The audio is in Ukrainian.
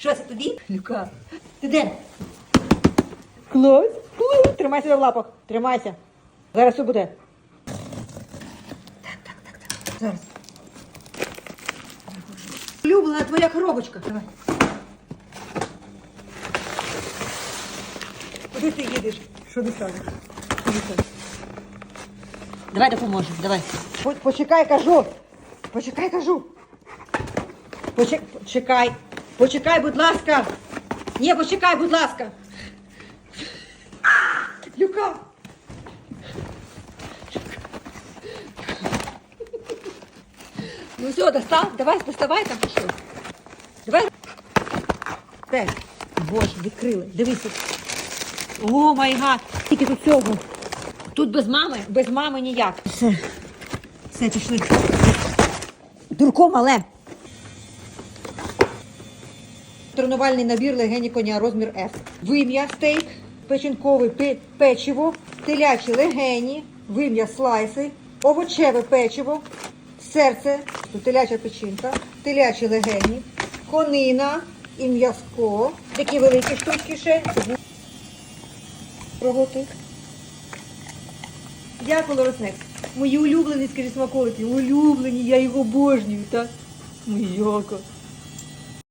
Що це тобі? Люка. Ти де? Клас. Клас. Тримайся в лапах. Тримайся. Зараз все буде. Так, так, так, так. Зараз. Улюблена твоя коробочка. Давай. Куди ти їдеш? Що ти скажеш? Давай допоможемо, давай. По- Почекай, кажу. Почекай, кажу. Почекай, почекай. Будь ласка. Ні, почекай, будь ласка. Люка. Ну все, достав, давай, доставай там що. Давай. Пять. Боже, відкрили. Дивися. О май гад. Тільки тут цього. Тут без мами, без мами ніяк. Все. Все, пішли. Дурко мале. Тренувальний набір легені коня розмір F. Вим'я стейк, печінковий пе- печиво, телячі легені, вим'я слайси, овочеве печиво, серце, теляча печінка, телячі легені, конина і м'язко. Такі великі штучки ще. Роботи. Дякую, Лороснекс. Мої улюблені, скажи, смаколики. Улюблені, я їх обожнюю, так? Мояка.